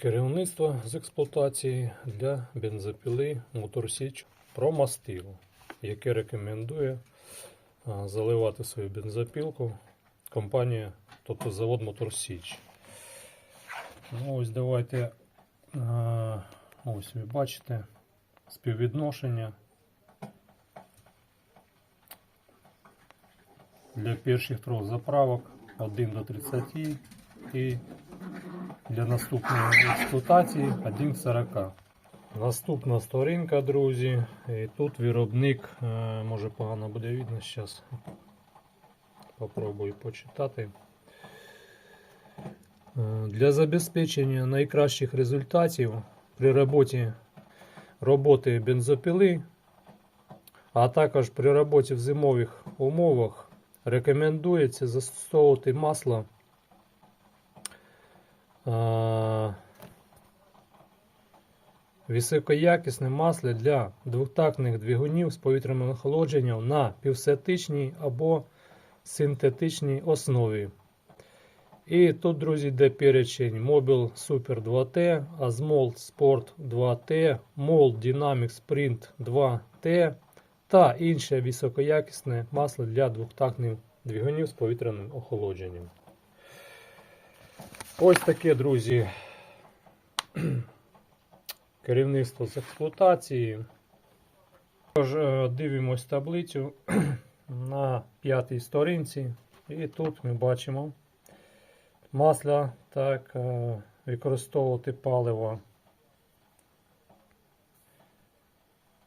Керівництво з експлуатації для бензопіли Моторсіч Промастило, яке рекомендує заливати свою бензопілку компанія, тобто завод Моторсіч. Ну, ось давайте. Ось ви бачите співвідношення для перших трьох заправок 1 до 30 і для наступної експлуатації 1 к 40. Наступна сторінка, друзі. І тут виробник, е, може погано буде видно зараз. Попробую почитати. Е, Для забезпечення найкращих результатів при роботі роботи бензопіли, а також при роботі в зимових умовах рекомендується застосовувати масло високоякісне масло для двохтактних двигунів з повітряним охолодженням на півсетичній або синтетичній основі. І тут, друзі, йде перечень Mobil Super 2T, Asmol Sport 2T, Mol Dynamic Sprint 2T та інше високоякісне масло для двохтактних двигунів з повітряним охолодженням. Ось таке, друзі, керівництво з експлуатації. Тож, е, дивимось таблицю на п'ятій сторінці, і тут ми бачимо масло, так, е, використовувати паливо.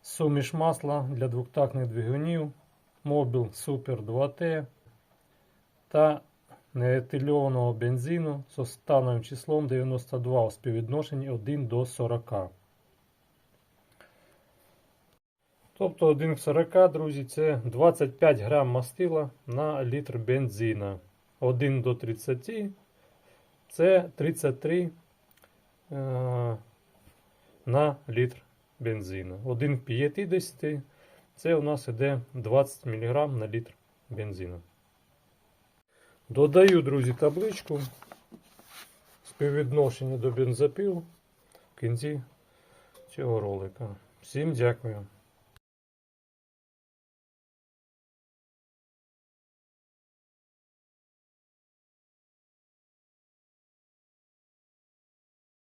Суміш масла для двохтактних двигунів Mobil Super 2T та неетильованого бензину з останнім числом 92 у співвідношенні 1 до 40. Тобто 1 к 40, друзі, це 25 грам мастила на літр бензина. 1 до 30 це 33 е, на літр бензину. 1 к 50 це у нас іде 20 мг на літр бензину. Додаю, друзі, табличку співвідношення до бензопіл в кінці цього ролика. Всім дякую.